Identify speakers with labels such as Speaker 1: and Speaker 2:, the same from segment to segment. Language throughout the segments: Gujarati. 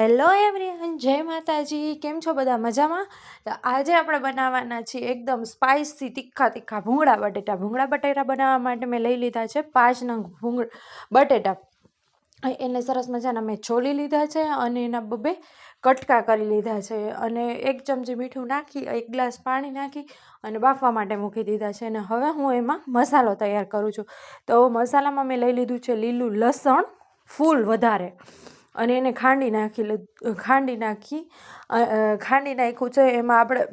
Speaker 1: હેલો એવરીવન જય માતાજી. કેમ છો બધા? મજામાં? તો આજે આપણે બનાવવાના છીએ એકદમ સ્પાઇસી તીખા તીખા ભૂંગળા બટેટા. ભૂંગળા બટેટા બનાવવા માટે મેં લઈ લીધા છે પાંચ નંગ ભૂંગ બટેટા. એને સરસ મજાના મેં છોલી લીધા છે અને એના બબે કટકા કરી લીધા છે. અને એક ચમચી મીઠું નાખી, એક ગ્લાસ પાણી નાખી અને બાફવા માટે મૂકી દીધા છે. અને હવે હું એમાં મસાલો તૈયાર કરું છું. તો મસાલામાં મેં લઈ લીધું છે લીલું લસણ ફૂલ વધારે. અને એને ખાંડી નાખી ખાંડી નાખી ખાંડી નાખ્યું છે. એમાં આપણે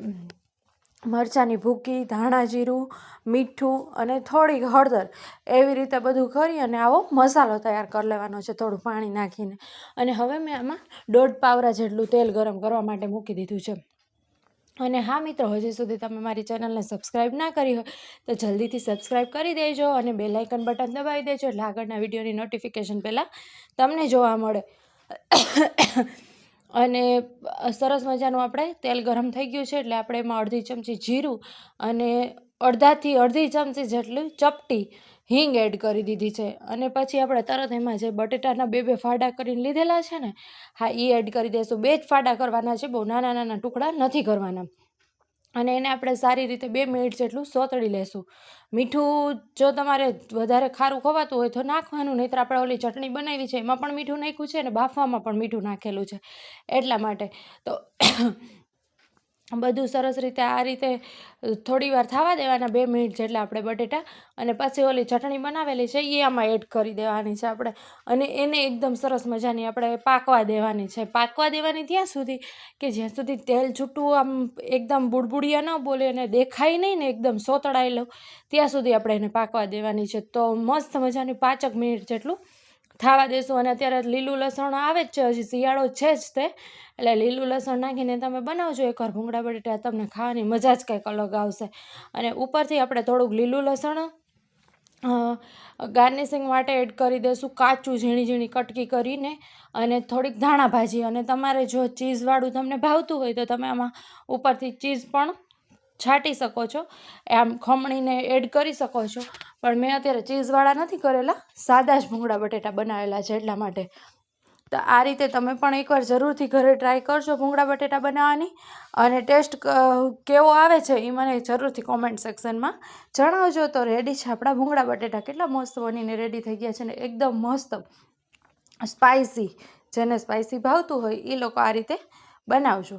Speaker 1: મરચાંની ભૂકી, ધાણા જીરું, મીઠું અને થોડીક હળદર એવી રીતે બધું કરી અને આવો મસાલો તૈયાર કરી લેવાનો છે થોડું પાણી નાખીને. અને હવે મેં આમાં દોઢ પાવરા જેટલું તેલ ગરમ કરવા માટે મૂકી દીધું છે. અને હા મિત્રો, હજી સુધી તમે મારી ચેનલને સબસ્ક્રાઈબ ના કરી હોય તો જલ્દીથી સબસ્ક્રાઈબ કરી દેજો અને બે લાઇકન બટન દબાવી દેજો એટલે આગળના વિડીયોની નોટિફિકેશન પહેલાં તમને જોવા મળે. અને સરસ મજાનું આપણે તેલ ગરમ થઈ ગયું છે એટલે આપણે એમાં અડધી ચમચી જીરું અને અડધાથી અડધી ચમચી જેટલું ચપટી હિંગ એડ કરી દીધી છે. અને પછી આપણે તરત એમાં જે બટેટાના બે બે ફાડા કરીને લીધેલા છે ને, હા એ એડ કરી દઈશું બે જ ફાડા કરવાના છે, બહુ નાના નાના ટુકડા નથી કરવાના. અને એને આપણે સારી રીતે બે મિનિટ જેટલું સોતળી લેશું. મીઠું જો તમારે વધારે ખારું ખવાતું હોય તો નાખવાનું, નહીંતર આપણે ઓલી ચટણી બનાવી છે એમાં પણ મીઠું નાખ્યું છે અને બાફવામાં પણ મીઠું નાખેલું છે એટલા માટે. તો બધું સરસ રીતે આ રીતે થોડી વાર થવા દેવાના બે મિનિટ જેટલા આપણે બટેટા અને પછી ઓલી ચટણી બનાવેલી છે એ આમાં એડ કરી દેવાની છે આપણે. અને એને એકદમ સરસ મજાની આપણે પાકવા દેવાની છે. પાકવા દેવાની ત્યાં સુધી કે જ્યાં સુધી તેલ છૂટું આમ એકદમ બુડબુડિયા ન બોલે અને દેખાય નહીં ને એકદમ સોતળાયેલો, ત્યાં સુધી આપણે એને પાકવા દેવાની છે. તો મસ્ત મજાની પાંચક મિનિટ જેટલું થવા દેશું અને અત્યારે લીલું લસણ આવે જ છે, હજી શિયાળો છે જ તે. એટલે લીલું લસણ નાખીને તમે બનાવજો એકવાર ભૂંગળા બટેટા, તમને ખાવાની મજા જ કંઈક અલગ આવશે. અને ઉપરથી આપણે થોડુંક લીલું લસણ ગાર્નિશિંગ માટે એડ કરી દઈશું કાચું ઝીણી ઝીણી કટકી કરીને અને થોડીક ધાણા ભાજી. અને તમારે જો ચીઝવાળું તમને ભાવતું હોય તો તમે આમાં ઉપરથી ચીઝ પણ છાંટી શકો છો. આમ ખમણીને એડ કરી શકો છો. પણ મેં અત્યારે ચીઝવાળા નથી કરેલા, સાદા જ ભૂંગળા બટેટા બનાવેલા છે એટલા માટે. તો આ રીતે તમે પણ એકવાર જરૂરથી ઘરે ટ્રાય કરશો ભૂંગળા બટેટા બનાવવાની. અને ટેસ્ટ કેવો આવે છે એ મને જરૂરથી કોમેન્ટ સેક્શનમાં જણાવજો. તો રેડી છે આપણા ભૂંગળા બટેટા. કેટલા મસ્ત બનીને રેડી થઈ ગયા છે ને એકદમ મસ્ત સ્પાઇસી જેને સ્પાઇસી ભાવતું હોય એ લોકો આ રીતે બનાવજો.